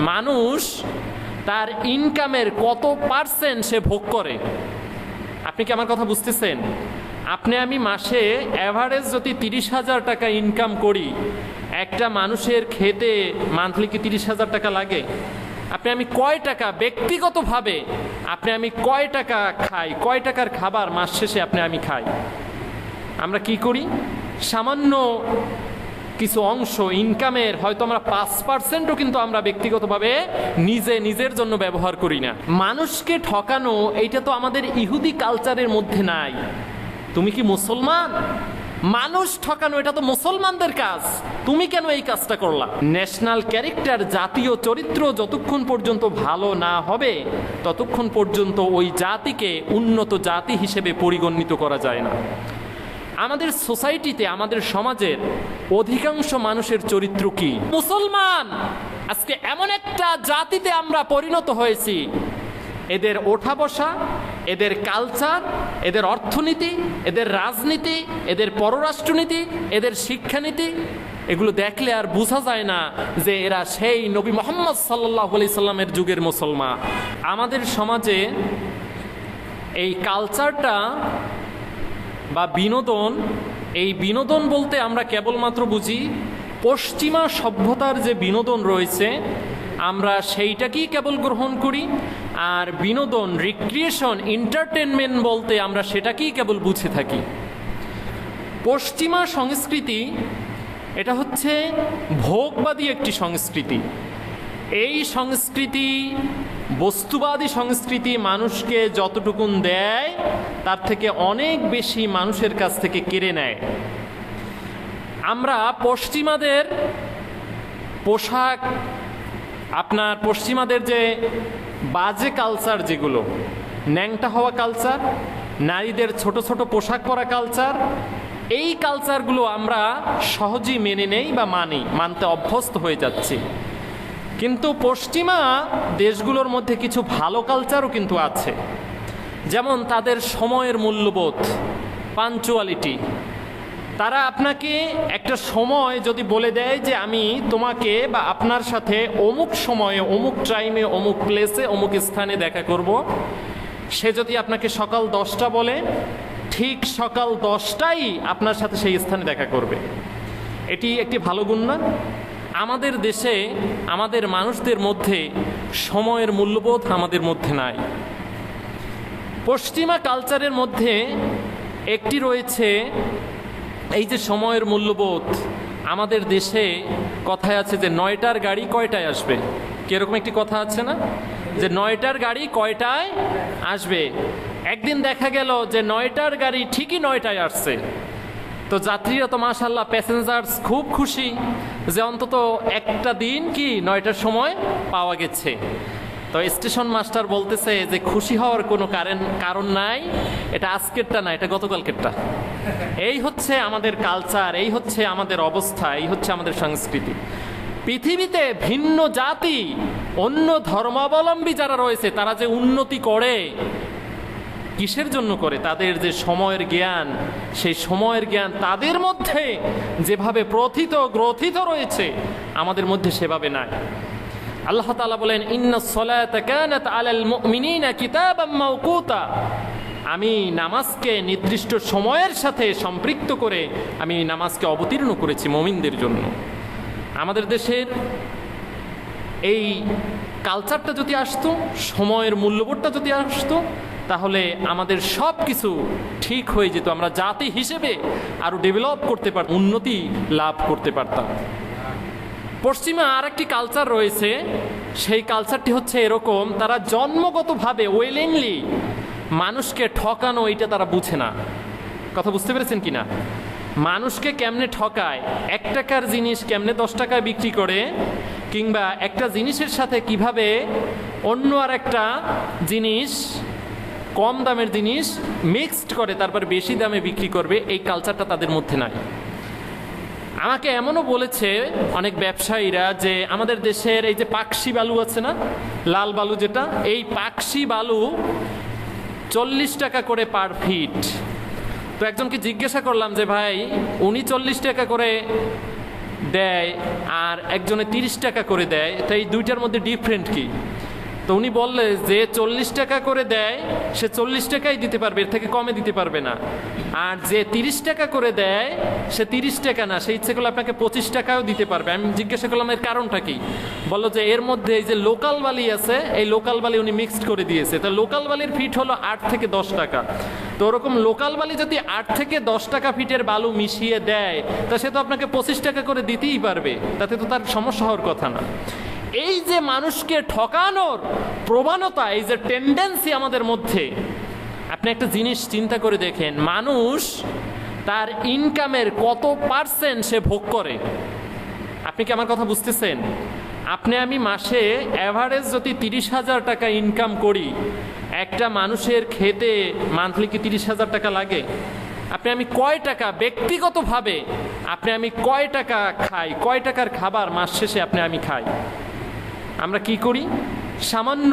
মানুষ তার ইনকামের কত পার্সেন্ট সে ভোগ করে? আপনি কি আমার কথা বুঝতেছেন? আপনি আমি মাসে অ্যাভারেজ যদি তিরিশ হাজার টাকা ইনকাম করি, একটা মানুষের খেতে মান্থলি কি তিরিশ হাজার টাকা লাগে? আপনি আমি কয় টাকা ব্যক্তিগতভাবে আপনি আমি কয় টাকা খাই, কয় টাকার খাবার মাস শেষে আপনি আমি খাই? আমরা কি করি? সামান্য কিছু অংশ ইনকামের হয়তো আমরা পাঁচ পার্সেন্টও কিন্তু আমরা ব্যক্তিগতভাবে নিজে নিজের জন্য ব্যবহার করি না। মানুষকে ঠকানো, এইটা তো আমাদের ইহুদি কালচারের মধ্যে নাই। তুমি কি মুসলমান? মানুষ ঠকানো, এটা তো মুসলমানদের কাজ। তুমি কেন এই কাজটা করলা? ন্যাশনাল ক্যারেক্টার জাতীয় চরিত্র যতক্ষণ পর্যন্ত ভালো না হবে, ততক্ষণ পর্যন্ত ওই জাতিকে উন্নত জাতি হিসেবে পরিগণিত করা যায় না। আমাদের সোসাইটিতে, আমাদের সমাজের অধিকাংশ মানুষের চরিত্র কি? মুসলমান! আজকে এমন একটা জাতিতে আমরা পরিণত হয়েছি। এদের ওঠা বসা এদের কালচার, এদের অর্থনীতি, এদের রাজনীতি, এদের পররাষ্ট্রনীতি, এদের শিক্ষানীতি, এগুলো দেখলে আর বোঝা যায় না যে এরা সেই নবী মোহাম্মদ সাল্লাহ আলি সাল্লামের যুগের মুসলমান। আমাদের সমাজে এই কালচারটা বা বিনোদন, এই বিনোদন বলতে আমরা কেবলমাত্র বুঝি পশ্চিমা সভ্যতার যে বিনোদন রয়েছে, আমরা সেইটাকেই কেবল গ্রহণ করি। আর বিনোদন রিক্রিয়েশন এন্টারটেনমেন্ট বলতে আমরা সেটাকেই কেবল বুঝে থাকি। পশ্চিমা সংস্কৃতি, এটা হচ্ছে ভোগবাদী একটি সংস্কৃতি। এই সংস্কৃতি, বস্তুবাদী সংস্কৃতি মানুষকে যতটুকুন দেয়, তার থেকে অনেক বেশি মানুষের কাছ থেকে কেড়ে নেয়। আমরা পশ্চিমাদের পোশাক, আপনার পশ্চিমাদের যে বাজে কালচার যেগুলো, ন্যাংটা হওয়া কালচার নারীদের ছোট ছোট পোশাক পরা কালচার এই কালচারগুলো আমরা সহজেই মেনে নেই বা মানি, মানতে অভ্যস্ত হয়ে যাচ্ছি। কিন্তু পশ্চিমা দেশগুলোর মধ্যে কিছু ভালো কালচারও কিন্তু আছে। যেমন তাদের সময়ের মূল্যবোধ পাঞ্চুয়ালিটি তারা আপনাকে একটা সময় যদি বলে দেয় যে আমি তোমাকে বা আপনার সাথে অমুক সময়ে, অমুক টাইমে অমুক প্লেসে অমুক স্থানে দেখা করব। সে যদি আপনাকে সকাল দশটা বলে, ঠিক সকাল দশটাই আপনার সাথে সেই স্থানে দেখা করবে। এটি একটি ভালো গুণ না? আমাদের দেশে আমাদের মানুষদের মধ্যে সময়ের মূল্যবোধ আমাদের মধ্যে নাই। পশ্চিমা কালচারের মধ্যে একটি রয়েছে এই যে সময়ের মূল্যবোধ। আমাদের দেশে কথায় আছে যে নয়টার গাড়ি কয়টায় আসবে? কীরকম একটি কথা আছে না? যে নয়টার গাড়ি কয়টায় আসবে? একদিন দেখা গেল যে নয়টার গাড়ি ঠিকই নয়টায় আসছে। তো যাত্রীরা তো মাশাল্লাহ প্যাসেঞ্জার্স খুব খুশি। যে অন্তত একটা দিন কি নয়টার সময় পাওয়া গেছে। তো স্টেশন মাস্টার বলতেছে যে খুশি হওয়ার কোনো কারণ কারণ নাই, এটা আজকেরটা না, এটা গতকালকেরটা। এই হচ্ছে আমাদের কালচার এই হচ্ছে আমাদের অবস্থা, এই হচ্ছে আমাদের সংস্কৃতি। পৃথিবীতে ভিন্ন জাতি, অন্য ধর্মাবলম্বী যারা রয়েছে, তারা যে উন্নতি করে কিসের জন্য করে? তাদের যে সময়ের জ্ঞান, সেই সময়ের জ্ঞান তাদের মধ্যে যেভাবে প্রথিত, গ্রথিত রয়েছে, আমাদের মধ্যে সেভাবে নাই। আল্লাহ তাআলা বলেন, ইন্না সলাতা কানাত আলাল মুমিনিনা কিতাবাম মাওকুতা। আমি নামাজকে নির্দিষ্ট সময়ের সাথে সম্পৃক্ত করে আমি নামাজকে অবতীর্ণ করেছি মমিনদের জন্য। আমাদের দেশের এই কালচারটা যদি আসতো, সময়ের মূল্যবোধটা যদি আসতো তাহলে আমাদের সব কিছু ঠিক হয়ে যেত। আমরা জাতি হিসেবে আরও ডেভেলপ করতে পারতাম উন্নতি লাভ করতে পারতাম। পশ্চিমে আর একটি কালচার রয়েছে। সেই কালচারটি হচ্ছে এরকম, তারা জন্মগতভাবে ওয়েলিংলি মানুষকে ঠকানো এটা তারা বুঝে না। কথা বুঝতে পেরেছেন কি না মানুষকে কেমনে ঠকায়? এক টাকার জিনিস কেমনে দশ টাকায় বিক্রি করে? কিংবা একটা জিনিসের সাথে কীভাবে অন্য আর একটা জিনিস কম দামের জিনিস মিক্সড করে, তারপর বেশি দামে বিক্রি করবে, এই কালচারটা তাদের মধ্যে নাই। আমাকে এমনও বলেছে অনেক ব্যবসায়ীরা যে আমাদের দেশের এই যে পাকশি বালু আছে না, লাল বালু যেটা, এই পাকশি বালু চল্লিশ টাকা করে পার ফিট তো একজনকে জিজ্ঞাসা করলাম যে, ভাই, উনি চল্লিশ টাকা করে দেয় আর একজনে তিরিশ টাকা করে দেয়, তো এই দুইটার মধ্যে ডিফারেন্ট কি? তো উনি বললে যে চল্লিশ টাকা করে দেয়, সে চল্লিশ টাকাই দিতে পারবে, এর থেকে কমে দিতে পারবে না। আর যে তিরিশ টাকা করে দেয়, সে তিরিশ টাকা না, সে ইচ্ছে করলে আপনাকে পঁচিশ টাকাও দিতে পারবে। আমি জিজ্ঞাসা করলাম, এর কারণটা কি? বলল যে এর মধ্যে এই যে লোকাল বালি আছে, এই লোকাল বালি উনি মিক্সড করে দিয়েছে। তো লোকাল বালির ফিট হলো আট থেকে দশ টাকা। তো ওরকম লোকাল বালি যদি আট থেকে দশ টাকা ফিটের বালু মিশিয়ে দেয়, তা সে তো আপনাকে পঁচিশ টাকা করে দিতেই পারবে। তাতে তো তার সমস্যা হওয়ার কথা না। এই যে মানুষকে ঠকানোর প্রবণতা, এই যে টেন্ডেন্সি আমাদের মধ্যে, আপনি একটা জিনিস চিন্তা করে দেখেন, মানুষ তার ইনকামের কত পার্সেন্ট সে ভোগ করে? আপনি কি আমার কথা বুঝতেছেন? আপনি আমি মাসে অ্যাভারেজ যদি তিরিশ হাজার টাকা ইনকাম করি, একটা মানুষের খেতে মান্থলি কি তিরিশ হাজার টাকা লাগে? আপনি আমি কয় টাকা ব্যক্তিগতভাবে, আপনি আমি কয় টাকা খাই, কয় টাকার খাবার মাস শেষে আপনি আমি খাই? আমরা কি করি? সামান্য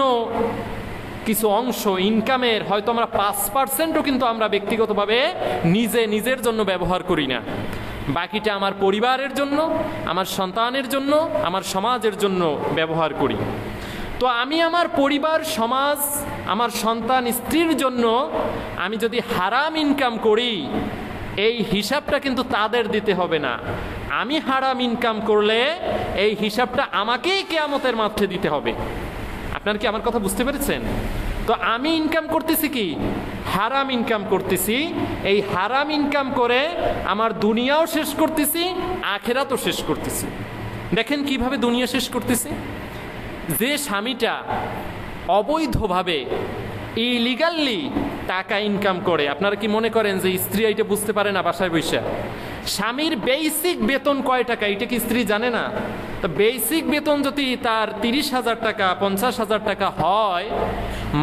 কিছু অংশ ইনকামের হয়তো আমরা পাঁচ পার্সেন্টও কিন্তু আমরা ব্যক্তিগতভাবে নিজে নিজের জন্য ব্যবহার করি না। বাকিটা আমার পরিবারের জন্য, আমার সন্তানের জন্য, আমার সমাজের জন্য ব্যবহার করি। তো আমি আমার পরিবার, সমাজ, আমার সন্তান, স্ত্রীর জন্য আমি যদি হারাম ইনকাম করি এই হিসাবটা কিন্তু তাদের দিতে হবে না। আমি হারাম ইনকাম করলে এই হিসাবটা আমাকেই কেয়ামতের মাঠে দিতে হবে। আপনার কি আমার কথা বুঝতে পেরেছেন? তো আমি ইনকাম করতেছি কি? হারাম ইনকাম করতেছি। এই হারাম ইনকাম করে আমার দুনিয়াও শেষ করতেছি, আখেরাতও শেষ করতেছি। দেখেন কীভাবে দুনিয়া শেষ করতেছি? যে স্বামীটা অবৈধভাবে ইলিগালি টাকা ইনকাম করে। আপনারা কি মনে করেন যে স্ত্রী এটা বুঝতে পারে না বাসায় বৈশা স্বামীর বেসিক বেতন কয় টাকা? এটা কি স্ত্রী জানে না? তো বেসিক বেতন যদি তার তিরিশ হাজার টাকা, পঞ্চাশ হাজার টাকা হয়,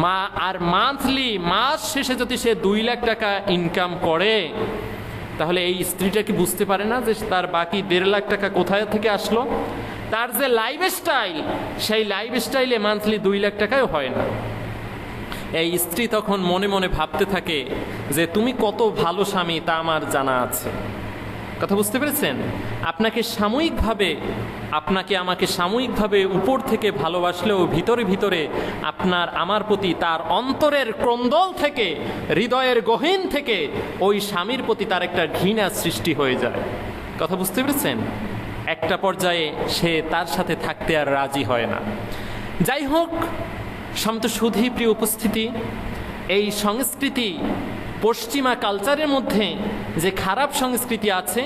মা আর মান্থলি মাস শেষে যদি সে দুই লাখ টাকা ইনকাম করে, তাহলে এই স্ত্রীটা কি বুঝতে পারে না যে তার বাকি দেড় লাখ টাকা কোথায় থেকে আসলো? তার যে লাইফ স্টাইল সেই লাইফ স্টাইলে মান্থলি দুই লাখ টাকায় হয় না। এই স্ত্রী তখন মনে মনে ভাবতে থাকে যে তুমি কত ভালো স্বামী তা আমার জানা আছে। কথা বুঝতে পেরেছেন? আপনাকে সাময়িকভাবে, আপনাকে আমাকে সাময়িকভাবে উপর থেকে ভালোবাসলেও ভিতরে ভিতরে আপনার, আমার প্রতি তার অন্তরের ক্রন্দল থেকে, হৃদয়ের গহীন থেকে ওই স্বামীর প্রতি তার একটা ঘৃণা সৃষ্টি হয়ে যায়। কথা বুঝতে পেরেছেন? একটা পর্যায়ে সে তার সাথে থাকতে আর রাজি হয় না। যাই হোক সন্ত সুধী প্রিয় উপস্থিতি, এই সংস্কৃতি পশ্চিমা কালচারের মধ্যে যে খারাপ সংস্কৃতি আছে,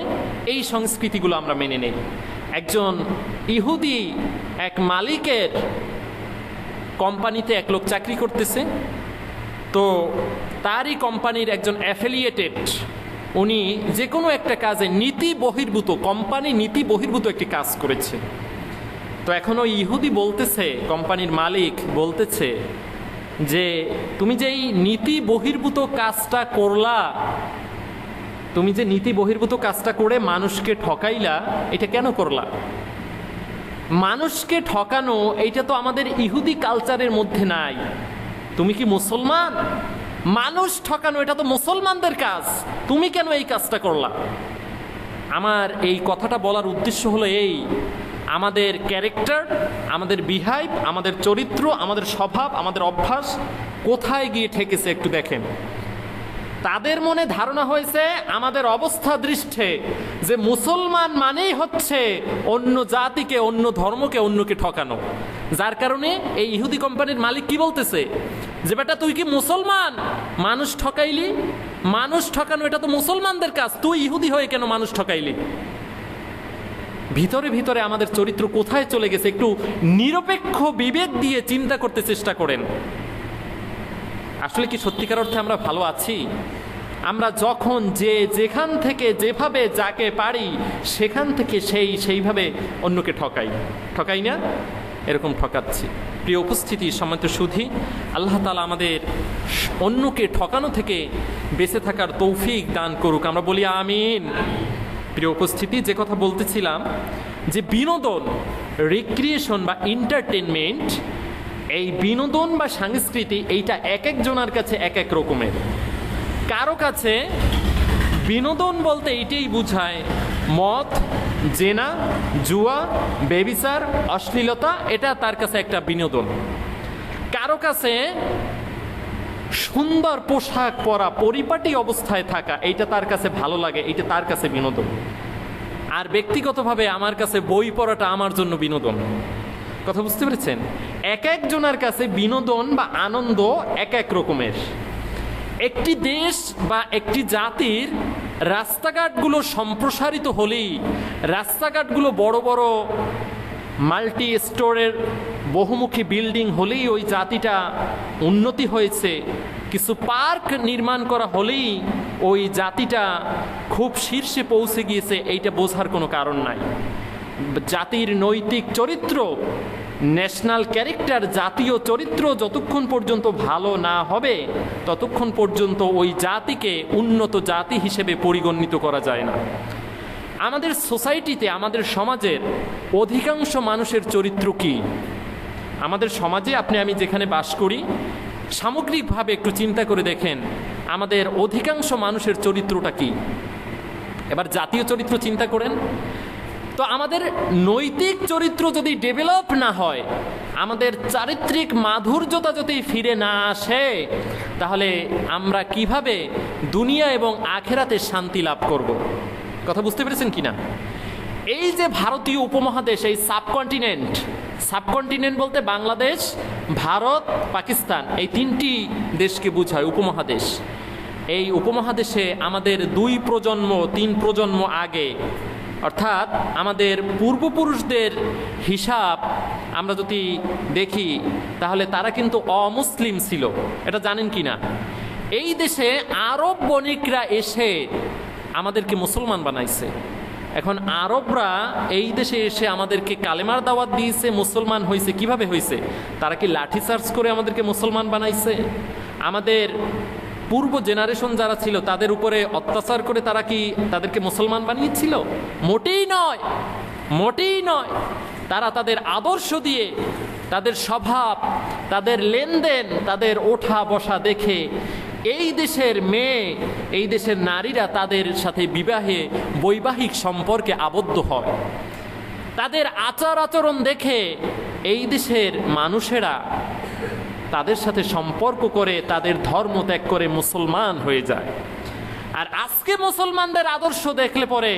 এই সংস্কৃতিগুলো আমরা মেনে নেই। একজন ইহুদি এক মালিকের কোম্পানিতে এক লোক চাকরি করতেছে। তো তারই কোম্পানির একজন অ্যাফিলিয়েটেড, উনি যে কোনো একটা কাজে নীতি বহির্ভূত, কোম্পানি নীতি বহির্ভূত একটি কাজ করেছে। তো এখন ওই ইহুদি বলতেছে, কোম্পানির মালিক বলতেছে যে, তুমি যে এই নীতি বহির্ভূত কাজটা করলা, তুমি যে নীতি বহির্ভূত কাজটা করে মানুষকে ঠকাইলা, এটা কেন করলা? মানুষকে ঠকানো, এইটা তো আমাদের ইহুদি কালচারের মধ্যে নাই। তুমি কি মুসলমান? মানুষ ঠকানো, এটা তো মুসলমানদের কাজ। তুমি কেন এই কাজটা করলা? আমার এই কথাটা বলার উদ্দেশ্য হলো এই আমাদের ক্যারেক্টার, আমাদের বিহাইভ আমাদের চরিত্র, আমাদের স্বভাব, আমাদের অভ্যাস কোথায় গিয়ে ঠেকেছে একটু দেখেন। তাদের মনে ধারণা হয়েছে আমাদের অবস্থা দৃষ্টে যে মুসলমান মানেই হচ্ছে অন্য জাতিকে, অন্য ধর্মকে, অন্যকে ঠকানো। যার কারণে এই ইহুদি কোম্পানির মালিক কি বলতেছে? যে বেটা, তুই কি মুসলমান? মানুষ ঠকাইলি? মানুষ ঠকানো, এটা তো মুসলমানদের কাজ। তুই ইহুদি হয়ে কেন মানুষ ঠকাইলি? ভিতরে ভিতরে আমাদের চরিত্র কোথায় চলে গেছে, একটু নিরপেক্ষ বিবেক দিয়ে চিন্তা করতে চেষ্টা করেন। আসলে কি সত্যিকার অর্থে আমরা ভালো আছি? আমরা যখন যে যেখান থেকে যেভাবে যাকে পারি, সেখান থেকে সেই সেইভাবে অন্যকে ঠকাই। ঠকাই না? এরকম ঠকাচ্ছি। প্রিয় উপস্থিতি, সম্মানিত সুধি, আল্লাহ তালা আমাদের অন্যকে ঠকানো থেকে বেঁচে থাকার তৌফিক দান করুক। আমরা বলি আমিন। প্রিয় উপস্থিতি, যে কথা বলতেছিলাম যে বিনোদন রিক্রিয়েশন বা এন্টারটেনমেন্ট এই বিনোদন বা সংস্কৃতি এইটা এক একজনের কাছে এক এক রকমের। কারও কাছে বিনোদন বলতে এইটাই বোঝায়, মদ, জেনা, জুয়া, বেবিচার, অশ্লীলতা, এটা তার কাছে একটা বিনোদন। কারও কাছে সুন্দর পোশাক পরা পরিপাটি অবস্থায় থাকা, এইটা তার কাছে ভালো লাগে, এইটা তার কাছে বিনোদন। আর ব্যক্তিগতভাবে আমার কাছে বই পড়াটা আমার জন্য বিনোদন। কথা বুঝতে পেরেছেন? এক একজনের কাছে বিনোদন বা আনন্দ এক এক রকমের। একটি দেশ বা একটি জাতির রাস্তাঘাটগুলো সম্প্রসারিত হলেই, রাস্তাঘাটগুলো বড় বড় মাল্টি স্টোরের বহুমুখী বিল্ডিং হলেই ওই জাতিটা উন্নতি হয়েছে। কিছু পার্ক নির্মাণ করা হলেই ওই জাতিটা খুব শীর্ষে পৌঁছে গিয়েছে, এইটা বোঝার কোনো কারণ নাই। জাতির নৈতিক চরিত্র, ন্যাশনাল ক্যারেক্টার, জাতীয় চরিত্র যতক্ষণ পর্যন্ত ভালো না হবে, ততক্ষণ পর্যন্ত ওই জাতিকে উন্নত জাতি হিসেবে পরিগণিত করা যায় না। আমাদের সোসাইটিতে, আমাদের সমাজের অধিকাংশ মানুষের চরিত্র কি? আমাদের সমাজে আপনি, আমি যেখানে বাস করি, সামগ্রিকভাবে একটু চিন্তা করে দেখেন, আমাদের অধিকাংশ মানুষের চরিত্রটা কি? এবার জাতীয় চরিত্র চিন্তা করেন। তো আমাদের নৈতিক চরিত্র যদি ডেভেলপ না হয়, আমাদের চারিত্রিক মাধুর্যতা যদি ফিরে না আসে, তাহলে আমরা কীভাবে দুনিয়া এবং আখেরাতে শান্তি লাভ করব? কথা বুঝতে পেরেছেন কি না এই যে ভারতীয় উপমহাদেশ, এই সাবকন্টিনেন্ট সাবকন্টিনেন্ট বলতে বাংলাদেশ, ভারত, পাকিস্তান, এই তিনটি দেশকে বোঝায় উপমহাদেশ। এই উপমহাদেশে আমাদের দুই প্রজন্ম, তিন প্রজন্ম আগে, অর্থাৎ আমাদের পূর্বপুরুষদের হিসাব আমরা যদি দেখি, তাহলে তারা কিন্তু অমুসলিম ছিল। এটা জানেন কি না এই দেশে আরব বণিকরা এসে আমাদেরকে মুসলমান বানাইছে। এখন আরবরা এই দেশে এসে আমাদেরকে কালেমার দাওয়াত দিয়েছে, মুসলমান হয়েছে কীভাবে হয়েছে তারা কি লাঠি চার্জ করে আমাদেরকে মুসলমান বানাইছে? আমাদের পূর্ব জেনারেশন যারা ছিল, তাদের উপরে অত্যাচার করে তারা কি তাদেরকে মুসলমান বানিয়েছিল? মোটেই নয়। মোটেই নয়। তারা তাদের আদর্শ দিয়ে তাদের স্বভাব, তাদের লেনদেন, তাদের ওঠা বসা দেখে এই দেশের মেয়ে, এই দেশের নারীরা তাদের সাথে বিবাহে বৈবাহিক সম্পর্কে আবদ্ধ হয়। তাদের আচার আচরণ দেখে এই দেশের মানুষেরা তাদের সাথে সম্পর্ক করে, তাদের ধর্ম ত্যাগ করে মুসলমান হয়ে যায়। আর আজকে মুসলমানদের আদর্শ দেখলে পরে,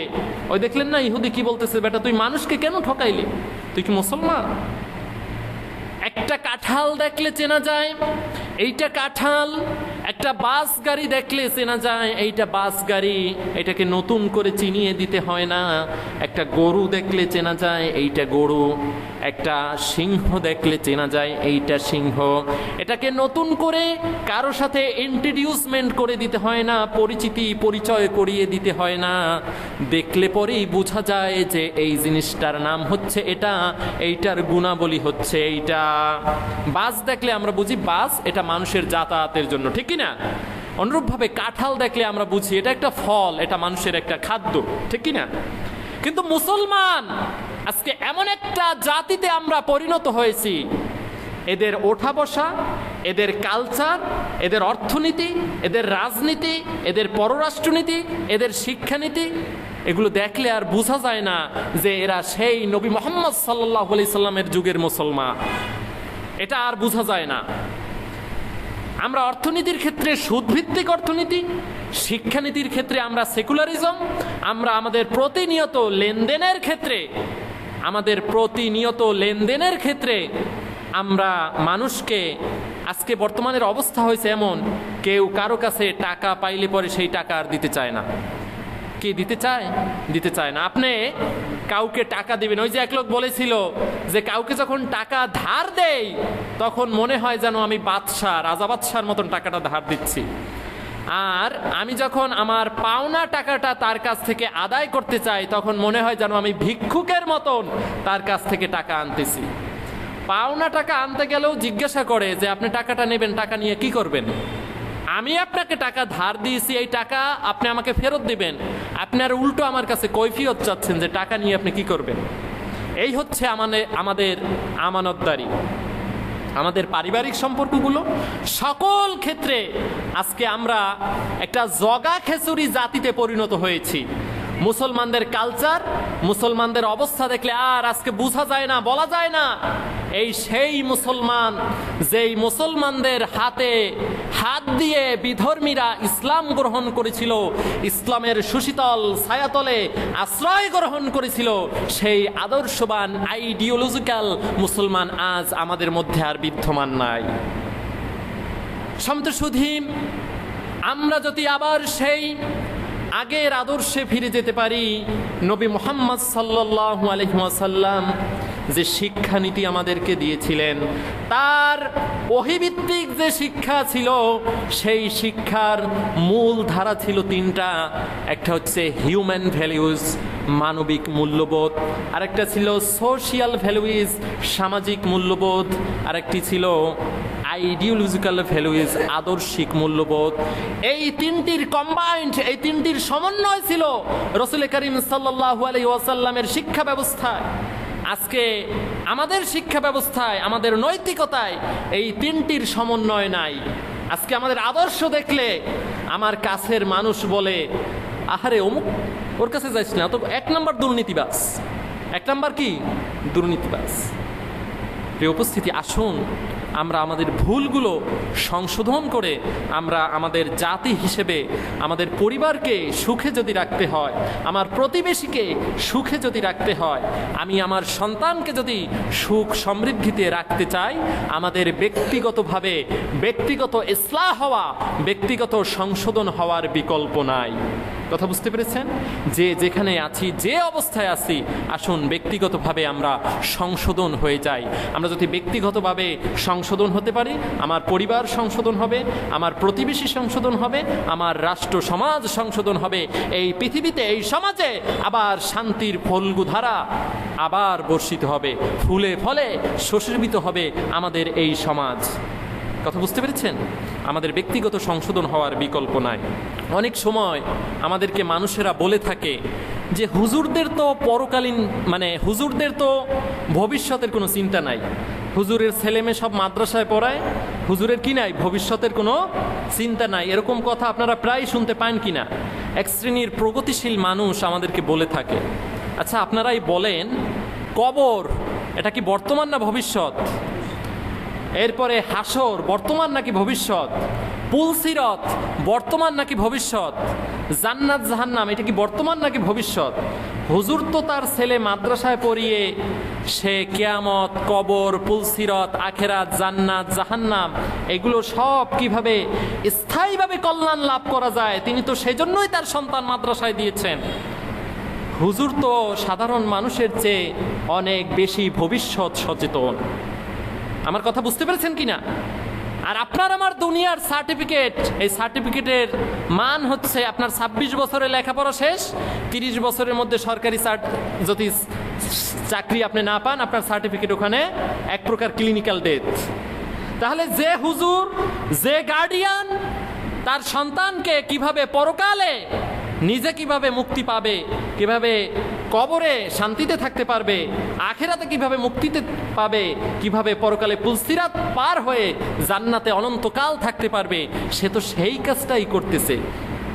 ওই দেখলেন না ইহুদি কি বলতেছে, বেটা, তুই মানুষকে কেন ঠকাইলি? তুই কি মুসলমান? একটা কাঁঠাল দেখলে চেনা যায়, এইটা কাঁঠাল, একটা বাস গাড়ি দেখলে চেনা যায়, এইটা বাস গাড়ি, এটাকে নতুন করে চিনিয়ে দিতে হয় না। একটা গরু দেখলে চেনা যায়, এইটা গরু, একটা সিংহ দেখলে চেনা যায়, এইটা সিংহ। এটাকে নতুন করে কারও সাথে ইন্ট্রোডিউসমেন্ট করে দিতে হয় না, পরিচিতি, পরিচয় করিয়ে দিতে হয় না। দেখলে পরেই বোঝা যায় যে এই জিনিসটার নাম হচ্ছে এটা, এইটার গুণাবলী হচ্ছে এইটা। বাস দেখলে আমরা বুঝি বাস এটা মানুষের যাতায়াতের জন্য, ঠিক কি না অনুরূপভাবে কাঁঠাল দেখলে আমরা বুঝি এটা একটা ফল, এটা মানুষের একটা খাদ্য, ঠিক কি না কিন্তু মুসলমান, আজকে এমন একটা জাতিতে আমরা পরিণত হয়েছি। এদের ওঠা বসা এদের কালচার, এদের অর্থনীতি, এদের রাজনীতি, এদের পররাষ্ট্রনীতি, এদের শিক্ষানীতি, এগুলো দেখলে আর বোঝা যায় না যে এরা সেই নবী মোহাম্মদ সাল্লাহ আলি সাল্লামের যুগের মুসলমান। এটা আর বোঝা যায় না। আমরা অর্থনীতির ক্ষেত্রে সুদভিত্তিক অর্থনীতি, শিক্ষানীতির ক্ষেত্রে আমরা সেকুলারিজম, আমরা আমাদের প্রতিনিয়ত লেনদেনের ক্ষেত্রে, আমাদের প্রতিনিয়ত লেনদেনের ক্ষেত্রে আমরা মানুষকে, আজকে বর্তমানের অবস্থা হয়েছে এমন, কেউ কারও কাছে টাকা পাইলে পরে সেই টাকা আর দিতে চায় না। কি দিতে চায়? দিতে চায় না। আপনি কাউকে টাকা দিবেন। ওই যে এক লোক বলেছিল যে কাউকে যখন টাকা ধার দেই, তখন মনে হয় যেন আমি বাদশাহ, রাজা বাদশার মতন টাকাটা ধার দিচ্ছি। আর আমি যখন আমার পাওনা টাকাটা তার কাছ থেকে আদায় করতে চাই, তখন মনে হয় যেন আমি ভিক্ষুকের মতন তার কাছ থেকে টাকা আনতেছি। পাওনা টাকা আনতে গেলেও জিজ্ঞাসা করে যে, আপনি টাকাটা নেবেন, টাকা নিয়ে কি করবেন? আমি আপনাকে টাকা ধার দিয়েছি, এই টাকা আপনি আমাকে ফেরত দিবেন। আপনার উল্টো আমার কাছে কৈফিয়ত চাচ্ছেন যে টাকা নিয়ে আপনি কি করবেন? এই হচ্ছে আমাদের আমাদের আমানতদারি। আমাদের পারিবারিক সম্পর্কগুলো। সকল ক্ষেত্রে আজকে আমরা একটা জগা খেচুরি জাতিতে পরিণত হয়েছি। মুসলমানদের কালচার মুসলমানদের অবস্থা দেখলে আর আজকে বোঝা যায় না, বলা যায় না। এই সেই মুসলমান, যেই মুসলমানদের হাতে হাত দিয়ে বিধর্মীরা ইসলাম গ্রহণ করেছিল, ইসলামের সুশীতল ছায়াতলে আশ্রয় গ্রহণ করেছিল, সেই আদর্শবান আইডিওলজিক্যাল মুসলমান আজ আমাদের মধ্যে আর বিদ্যমান নাই। সমতসুধী আমরা যদি আবার সেই আগের আদর্শে ফিরে যেতে পারি। নবী মোহাম্মদ সাল্লাহ আলহিমাসাল্লাম যে শিক্ষানীতি আমাদেরকে দিয়েছিলেন, তার অহিভিত্তিক যে শিক্ষা ছিল, সেই শিক্ষার মূল ধারা ছিল তিনটা। একটা হচ্ছে হিউম্যান ভ্যালিউজ মানবিক মূল্যবোধ। আরেকটা ছিল সোশিয়াল ভ্যালুইজ সামাজিক মূল্যবোধ। আরেকটি ছিল আইডিওলজিক্যাল ভ্যালুইজ আদর্শিক মূল্যবোধ এই তিনটির কম্বাইন্ড এই তিনটির সমন্বয় ছিল রসুল করিম সাল্লাহ আলাই ওয়াসাল্লামের শিক্ষা ব্যবস্থায়। আজকে আমাদের শিক্ষা ব্যবস্থায়, আমাদের নৈতিকতায় এই তিনটির সমন্বয় নাই। আজকে আমাদের আদর্শ দেখলে আমার কাছের মানুষ বলে, আহারে অমুক, ওর কাছে যাইস না। তো এক নম্বর দুর্নীতিবাস এক নম্বর কি? দুর্নীতিবাস প্রিয় উপস্থিতি, আসুন আমরা আমাদের ভুলগুলো সংশোধন করে আমরা আমাদের জাতি হিসেবে, আমাদের পরিবারকে সুখে যদি রাখতে হয়, আমার প্রতিবেশীকে সুখে যদি রাখতে হয়, আমি আমার সন্তানকে যদি সুখ সমৃদ্ধিতে রাখতে চাই, আমাদের ব্যক্তিগতভাবে ব্যক্তিগত ইসলাহ হওয়া, ব্যক্তিগত সংশোধন হওয়ার বিকল্প নাই। কথা বুঝতে পেরেছেন? যে যেখানে আছি, যে অবস্থায় আছি, আসুন ব্যক্তিগতভাবে আমরা সংশোধন হয়ে যাই। আমরা যদি ব্যক্তিগতভাবে সংশোধন হতে পারি, আমার পরিবার সংশোধন হবে, আমার প্রতিবেশী সংশোধন হবে, আমার রাষ্ট্র সমাজ সংশোধন হবে, এই পৃথিবীতে, এই সমাজে আবার শান্তির ফলগুধারা আবার বর্ষিত হবে, ফুলে ফলে শোষিত হবে আমাদের এই সমাজ। কথা বুঝতে পেরেছেন? আমাদের ব্যক্তিগত সংশোধন হওয়ার বিকল্প নাই। অনেক সময় আমাদেরকে মানুষেরা বলে থাকে যে, হুজুরদের তো পরকালীন মানে হুজুরদের তো ভবিষ্যতের কোনো চিন্তা নাই। হুজুরের ছেলেমেয়ে সব মাদ্রাসায় পড়ায়, হুজুরের কি নাই? ভবিষ্যতের কোনো চিন্তা নাই। এরকম কথা আপনারা প্রায় শুনতে পান কি না এক শ্রেণির প্রগতিশীল মানুষ আমাদেরকে বলে থাকে। আচ্ছা আপনারাই বলেন, কবর, এটা কি বর্তমান না ভবিষ্যৎ? এরপরে হাসর বর্তমান নাকি ভবিষ্যৎ? পুলসিরত বর্তমান নাকি ভবিষ্যৎ? জান্নাত জাহান্নাম, এটা কি বর্তমান নাকি ভবিষ্যৎ? হুজুর তো তার ছেলে মাদ্রাসায় পড়িয়ে সে কেয়ামত, কবর পুলসিরত আখেরাত, জান্নাত, জাহান্নাম, এগুলো সব কীভাবে স্থায়ীভাবে কল্যাণ লাভ করা যায়, তিনি তো সেজন্যই তার সন্তান মাদ্রাসায় দিয়েছেন। হুজুর তো সাধারণ মানুষের চেয়ে অনেক বেশি ভবিষ্যৎ সচেতন। আমার কথা বুঝতে পেরেছেন কি না আর আপনার আমার দুনিয়ার সার্টিফিকেট এই সার্টিফিকেটের মান হচ্ছে আপনার ছাব্বিশ বছরের লেখাপড়া শেষ, তিরিশ বছরের মধ্যে সরকারি যদি চাকরি আপনি না পান, আপনার সার্টিফিকেট ওখানে এক প্রকার ক্লিনিক্যাল ডেথ তাহলে যে হুজুর, যে গার্ডিয়ান তার সন্তানকে কীভাবে পরকালে নিজে কীভাবে মুক্তি পাবে, কীভাবে কবরে শান্তিতে থাকতে পারবে, আখেরাতে কীভাবে মুক্তিতে পাবে, কীভাবে পরকালে পুলসিরাত পার হয়ে জান্নাতে অনন্তকাল থাকতে পারবে, সে তো সেই কাজটাই করতেছে।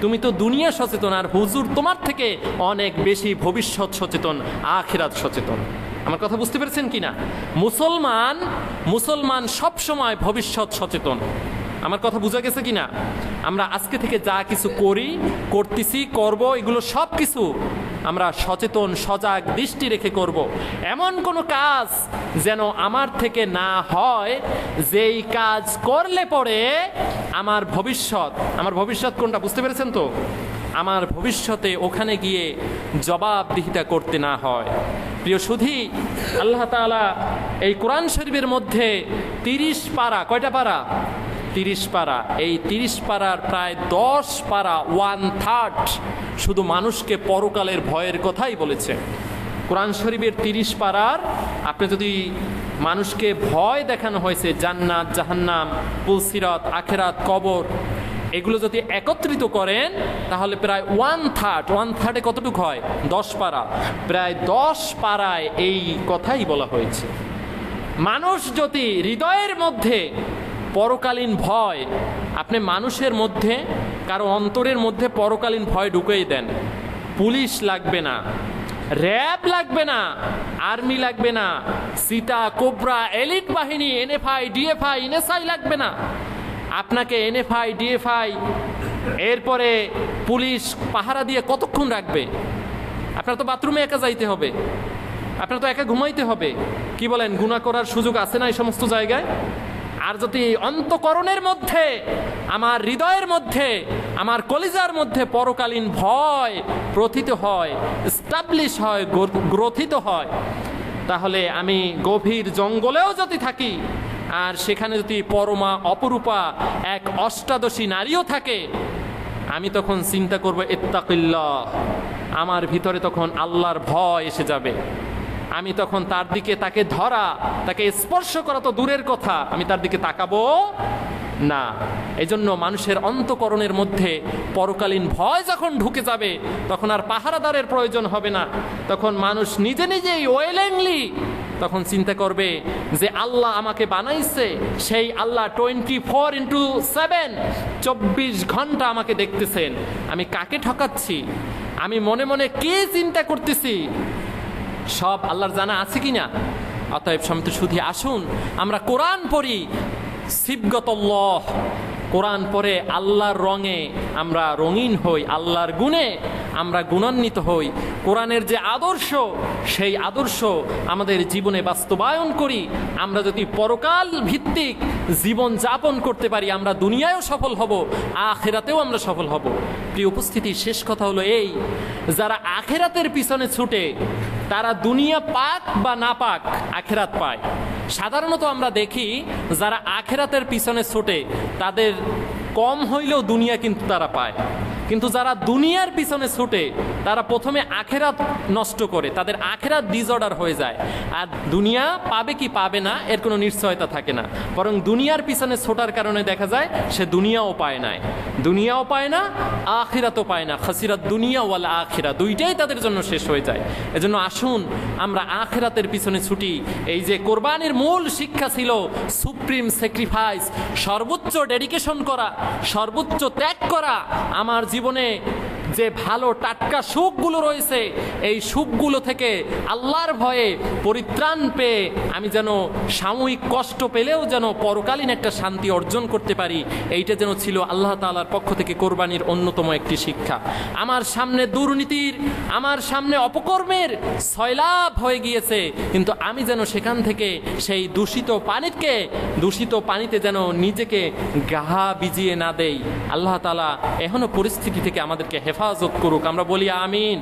তুমি তো দুনিয়া সচেতন আর হুজুর তোমার থেকে অনেক বেশি ভবিষ্যৎ সচেতন, আখেরাত সচেতন। আমার কথা বুঝতে পেরেছেন কি না মুসলমান মুসলমান সবসময় ভবিষ্যৎ সচেতন। আমার কথা বোঝা গেছে কি না আমরা আজকে থেকে যা কিছু করি, করতেছি, করব, এগুলো সব কিছু আমরা সচেতন, সজাগ দৃষ্টি রেখে করব। এমন কোনো কাজ যেন আমার থেকে না হয়, যেই কাজ করলে পরে আমার ভবিষ্যৎ আমার ভবিষ্যৎ কোনটা বুঝতে পেরেছেন তো? আমার ভবিষ্যতে ওখানে গিয়ে জবাবদিহিতা করতে না হয়। প্রিয় সুধী, আল্লাহ তাআলা এই কোরআন শরীফের মধ্যে তিরিশ পারা, কয়টা পারা? তিরিশ পারা এই তিরিশ পারার প্রায় দশ পারা ওয়ান থার্ড শুধু মানুষকে পরকালের ভয়ের কথাই বলেছে। কোরআন শরীফের তিরিশ পারার আপনি যদি মানুষকে ভয় দেখানো হয়েছে, জান্নাত, জাহান্নাম, পুলসিরত, আখেরাত, কবর, এগুলো যদি একত্রিত করেন, তাহলে প্রায় ওয়ান থার্ড ওয়ান থার্ডে কতটুকু হয়? দশ পারা প্রায় দশ পাড়ায় এই কথাই বলা হয়েছে। মানুষ যদি হৃদয়ের মধ্যে পরকালীন ভয়। আপনি মানুষের মধ্যে, কারও অন্তরের মধ্যে পরকালীন ভয় ঢুকেই দেন। পুলিশ লাগবে না, র্যাব লাগবে না, আর্মি লাগবে না, সীতা, কোবরা, এলিট বাহিনী, এনএফআই, ডিএফআই, এনএসআই লাগবে না। আপনাকে এনএফআই, ডিএফআই, এরপরে পুলিশ পাহারা দিয়ে কতক্ষণ রাখবে? আপনার তো বাথরুমে একা যাইতে হবে। আপনার তো একা ঘুমাইতে হবে। কি বলেন গুণা করার সুযোগ আছে না এই সমস্ত জায়গায়? আর যদি অন্তকরণের মধ্যে, আমার হৃদয়ের মধ্যে, আমার কলিজার মধ্যে পরকালীন ভয় প্রথিত হয় স্টাবলিশ হয় গ্রথিত হয়, তাহলে আমি গভীর জঙ্গলেও যদি থাকি, আর সেখানে যদি পরমা অপরূপা এক অষ্টাদশী নারীও থাকে, আমি তখন চিন্তা করব, ইত্তাকিল্লাহ, আমার ভিতরে তখন আল্লাহর ভয় এসে যাবে। আমি তখন তার দিকে তাকে ধরা, তাকে স্পর্শ করা তো দূরের কথা, আমি তার দিকে তাকাবো না। এজন্য মানুষের অন্তকরণের মধ্যে পরকালীন ভয় যখন ঢুকে যাবে, তখন আর পাহারাদারের প্রয়োজন হবে না। তখন মানুষ নিজে নিজেই ওয়েলেংলি তখন চিন্তা করবে যে আল্লাহ আমাকে বানাইছে, সেই Allah twenty four into seven, চব্বিশ ঘণ্টা আমাকে দেখতেছেন। আমি কাকে ঠকাচ্ছি? আমি মনে মনে কে চিন্তা করতেছি? সব আল্লাহর জানা আছে কি না অতএব সমিত শুধু আসুন, আমরা কোরআন পড়ি। শিবগতল্লহ কোরআন পরে আল্লাহর রঙে আমরা রঙিন হই, আল্লাহর গুণে আমরা গুণান্বিত হই। কোরআনের যে আদর্শ, সেই আদর্শ আমাদের জীবনে বাস্তবায়ন করি। আমরা যদি পরকাল ভিত্তিক জীবন যাপন করতে পারি, আমরা দুনিয়ায়ও সফল হব, আখেরাতেও আমরা সফল হব। প্রিয় উপস্থিতি, শেষ কথা হলো এই, যারা আখেরাতের পিছনে ছুটে তারা দুনিয়া পাক বা না পাক আখেরাত পায়। সাধারণত আমরা দেখি যারা আখেরাতের পিছনে ছোটে, তাদের কম হইলেও দুনিয়া কিন্তু তারা পায়। কিন্তু যারা দুনিয়ার পিছনে ছুটে, তারা প্রথমে আখেরাত নষ্ট করে, তাদের আখেরাত ডিসঅর্ডার হয়ে যায়। আর দুনিয়া পাবে কি পাবে না, এর কোনো নিশ্চয়তা থাকে না। বরং দুনিয়ার পিছনে ছোটার কারণে দেখা যায়, সে দুনিয়াও পায় না দুনিয়াও পায় না, আখিরাতও পায় না। খাসিরাত দুনিয়া ওয়াল আখিরা, দুইটাই তাদের জন্য শেষ হয়ে যায়। এজন্য আসুন, আমরা আখেরাতের পিছনে ছুটি। এই যে কোরবানির মূল শিক্ষা ছিল, সুপ্রিম স্যাক্রিফাইস, সর্বোচ্চ ডেডিকেশন করা, সর্বোচ্চ ত্যাগ করা, আমার জীবনে জীবনে যে ভালো টাটকা সুখগুলো রয়েছে, এই সুখগুলো থেকে আল্লাহর ভয়ে পরিত্রাণ পেয়ে আমি যেন সাময়িক কষ্ট পেলেও যেন পরকালীন একটা শান্তি অর্জন করতে পারি, এইটা যেন ছিল আল্লাহ তাআলার পক্ষ থেকে কোরবানির অন্যতম একটি শিক্ষা। আমার সামনে দুর্নীতির, আমার সামনে অপকর্মের সয়লাভ হয়ে গিয়েছে, কিন্তু আমি যেন সেখান থেকে সেই দূষিত পানিকে, দূষিত পানিতে যেন নিজেকে গাহা বিজিয়ে না দেই। আল্লাহ তালা এখনও পরিস্থিতি থেকে আমাদেরকে হেফাজত করুক। আমরা বলি আমিন।